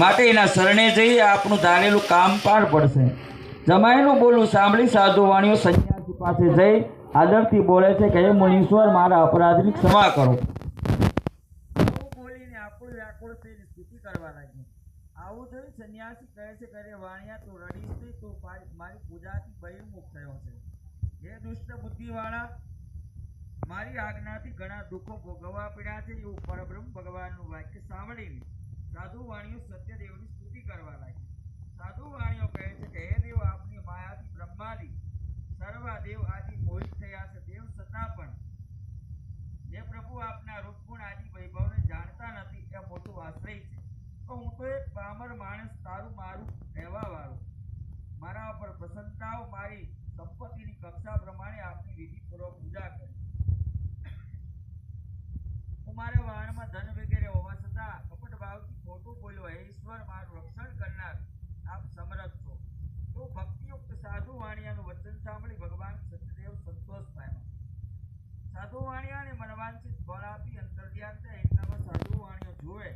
માટે એના શરણે જઈ આપણું ધારેલું કામ પાર પડશે. જમાઈનું બોલું સાંભળી સાધુ વાણીઓ સંન્યાસી પાસે જઈ આદરથી બોલે છે કે, હે મુનીશ્વર, મારા અપરાધની ક્ષમા કરો. બોલીને આકુળ વ્યાકુળ થઈને સ્તુતિ કરવા લાગી. આવું જોઈ સંન્યાસી કહે છે કે વાણિયા, તું રડીશ નહીં, તું મારી પૂજાથી બહિર્મુખ થયો છે. હે દુષ્ટ બુદ્ધિવાળા, મારી આજ્ઞાથી ઘણા દુઃખો ભોગવવા પડ્યા છે, એવું પરબ્રહ્મ ભગવાનનું વાક્ય સાંભળીને. વાણીઓ સત્યદેવની સ્તુતિ કરવા લાગી. સાધુ વાણીઓ કહે છે કે, હે દેવ, આપની માયાથી બ્રહ્માદી, સર્વાદેવ આદિ મોહિત થયા છે. દેવ છતાં પણ. જે પ્રભુ આપના રૂપગુણ આદિ વૈભવને જાણતા નથી, એ મોટું આશ્રય છે. તો હું તો એક પામર માણસ તારું મારું રહેવા વાળું. મારા ઉપર પ્રસન્નતાઓ મારી સંપત્તિની કક્ષા પ્રમાણે આપની વિધિપૂર્વક પૂજા કરી. હું મારા વાણમાં ધન વગેરે હોવા છતાં કપટ ભાવથી ખોટું બોલ્યો હે ઈશ્વર મારું રક્ષણ કરનાર આપ સમરથ છો તો ભક્તિયુક્ત સાધુ વાણિયાનું વચન સાંભળી ભગવાન સત્યદેવ સંતોષ પામ્યા સાધુ વાણિયાને મનવાંછિત ફળ આપી અંતર્ધ્યાન થાય એટલામાં સાધુ વાણિયો જુએ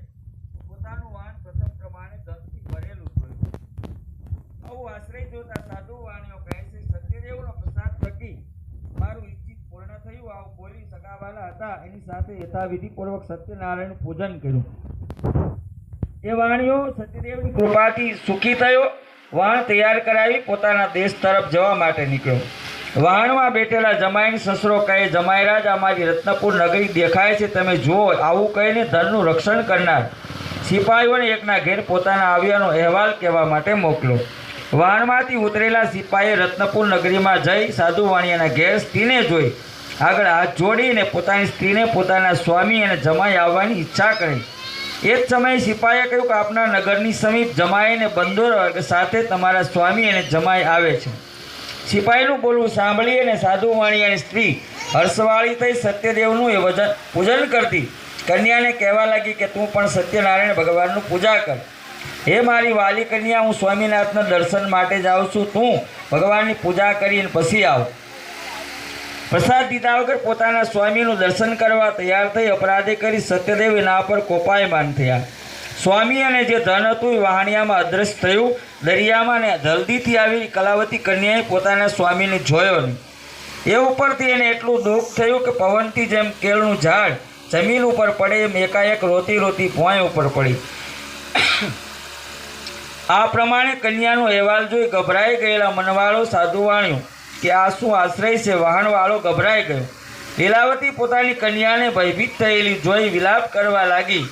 પોતાનું વાણ પ્રથમ પ્રમાણે દસથી ભરેલું જોયું. આવું આશ્રય જોતા સાધુ વાણીઓ કહે છે, સત્યદેવનો પ્રસાદ થકી મારું ઈચ્છિત પૂર્ણ થયું. આવું બોલી સગાવાલા હતા. એની સાથે યથાવિધિપૂર્વક સત્યનારાયણ પૂજન કર્યું. એ વાણીઓ સત્યદેવની કૃપાથી સુખી થયો. વાણ તૈયાર કરાવી પોતાના દેશ તરફ જવા માટે નીકળ્યો. વાણમાં બેઠેલા જમાઈન સસરો કહે, જમાઈરાજ અમારી રત્નપુર નગરી દેખાય છે. તમે જુઓ, આવું કહીને ધનનું રક્ષણ કરનાર સિપાહીઓને એકના ઘેર પોતાના આવ્યાનો અહેવાલ કહેવા માટે મોકલો. વાણમાંથી ઉતરેલા સિપાહીએ રત્નપુર નગરીમાં જઈ સાધુ વાણિયાના ઘેર સ્ત્રીને જોઈ. આગળ હાથ જોડીને પોતાની સ્ત્રીને પોતાના સ્વામી અને જમાઈ આવવાની ઈચ્છા કરી. એ જ સમયે સિપાહીએ કહ્યું કે, આપના નગરની સમીપ જમાઈ અને બંદોર સાથે તમારા સ્વામી અને જમાઈ આવે છે. સિપાહીનું બોલવું સાંભળી અને સાધુ અને સ્ત્રી હર્ષવાળી થઈ સત્યદેવનું એ વજન પૂજન કરતી. કન્યાને કહેવા લાગી કે તું પણ સત્યનારાયણ ભગવાનનું પૂજા કર. હે મારી વાલી કન્યા, હું સ્વામિનાથના દર્શન માટે જાઉં છું. તું ભગવાનની પૂજા કરીને પછી આવ. પ્રસાદ દીધા વગર પોતાના સ્વામીનું દર્શન કરવા તૈયાર થઈ અપરાધે કરી સત્યદેવ એના પર કોપાયમાન થયા. સ્વામી અને જે ધન હતું એ વાહણિયામાં અદ્રશ્ય થયું. દરિયામાં ને જલ્દીથી આવી કલાવતી કન્યાએ પોતાના સ્વામીને જોયો નહીં. એ ઉપરથી એને એટલું દુઃખ થયું કે પવનથી જેમ કેળનું ઝાડ જમીન ઉપર પડે એમ એકાએક રોતી રોતી ભોંય ઉપર પડી. આ પ્રમાણે કન્યાનો અહેવાલ જોઈ ગભરાઈ ગયેલા મનવાળો સાધુ વાણ્યું કે આ શું આશ્રય છે? વાહણવાળો ગભરાઈ ગયો. લીલાવતી પોતાની કન્યાને ભયભીત થયેલી જોઈ વિલાપ કરવા લાગી.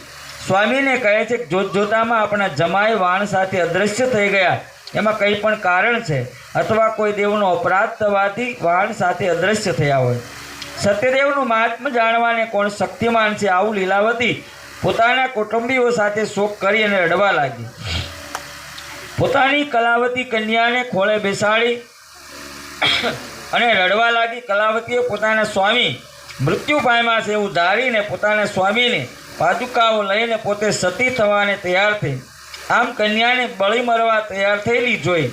સ્વામીને કહે છે કે જોત જોતામાં આપણા જમાય વાણ સાથે અદૃશ્ય થઈ ગયા. એમાં કંઈ પણ કારણ છે અથવા કોઈ દેવનો અપરાધ થવાથી વાણ સાથે અદૃશ્ય થયા હોય. સત્યદેવનું મહાત્મ જાણવાને કોણ શક્તિમાન છે આવું લીલાવતી પોતાના કુટુંબીઓ સાથે શોક કરી અને રડવા લાગી. પોતાની કલાવતી કન્યાને ખોળે બેસાડી અને રડવા લાગી. કલાવતીએ પોતાના સ્વામી મૃત્યુ પામ્યા છે એવું ધારીને પોતાના સ્વામીને પાદુકાઓ લઈને પોતે સતી થવાને તૈયાર થઈ. આમ કન્યાને બળી મરવા તૈયાર થયેલી જોઈ.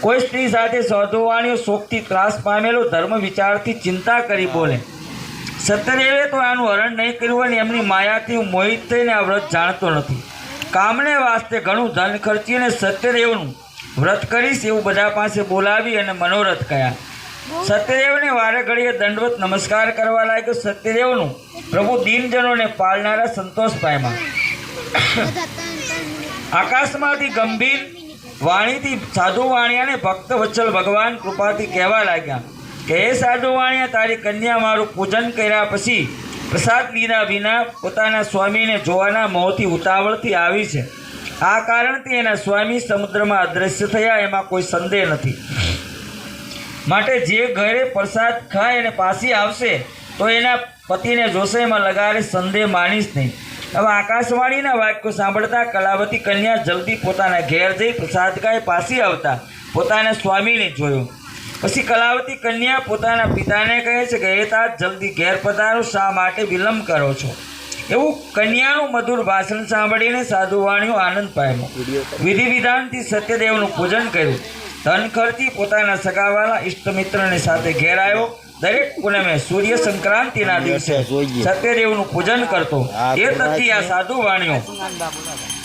કોઈ સ્ત્રી સાથે સોધોવાણીઓ શોકથી ત્રાસ પામેલો ધર્મ વિચારથી ચિંતા કરી બોલે. સત્યદેવે તો આનું હરણ નહીં કર્યું અને એમની માયાથી હું મોહિત થઈને આ વ્રત જાણતો નથી. કામને વાસ્તે ઘણું ધન ખર્ચીને સત્યદેવનું વ્રત કરીશ એવું બધા પાસે બોલાવી અને મનોરથ કયા. સત્યદેવને વારે ઘડીએ દંડવત નમસ્કાર કરવા લાગ્યો સત્યદેવનું પ્રભુ દીનજનોને પાળનારા સંતોષ પામ્યા આકાશમાંથી ગંભીર વાણીથી સાધુ વાણિયાને ભક્ત વત્સલ ભગવાન કૃપાથી કહેવા લાગ્યા કે, હે સાધુ વાણિયા, તારી કન્યા મારું પૂજન કર્યા પછી પ્રસાદ લીધા વિના પોતાના સ્વામીને જોવાના મોંથી ઉતાવળથી આવી છે. આ કારણથી એના સ્વામી સમુદ્રમાં અદ્રશ્ય થયા, એમાં કોઈ સંદેહ નથી. માટે જે ઘરે પ્રસાદ ખાય અને પાછી આવશે, તો એના પતિને જોશે એમાં લગાડે સંદેહ માનીશ નહીં. હવે આકાશવાણીના વાક્યો સાંભળતા કલાવતી કન્યા જલ્દી પોતાના ઘેર જઈ પ્રસાદ ખાઈ પાછી આવતા, પોતાના સ્વામીને જોયો. પછી કલાવતી કન્યા પોતાના પિતાને કહે છે કે, એ तात જલ્દી ઘેર પધારો, શા માટે વિલંબ કરો છો? એવું કન્યાનું મધુર ભાષણ સાંભળીને સાધુવાણીઓ આનંદ પામ્યો. વિધિ વિધાનથી સત્યદેવનું પૂજન કર્યું. ધન ખર્ચી પોતાના સગાવાલા ઇષ્ટમિત્રને સાથે ઘેર આવ્યો. દરેક પૂનમે સૂર્ય સંક્રાંતિના દિવસે સત્યદેવનું પૂજન કરતો. એ તથી આ સાધુ વાણીઓ.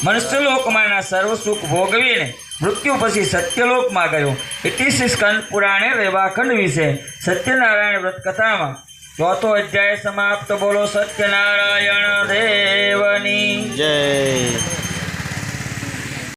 મનુષ્યલોકમાંના સર્વ સુખ ભોગવીને મૃત્યુ પછી સત્યલોકમાં ગયો. ઇતિશ્રી સ્કંદ પુરાણે રેવાખંડ વિશે સત્યનારાયણ વ્રત કથામાં ચોથો અધ્યાય સમાપ્ત બોલો સત્યનારાયણ દેવની. જય.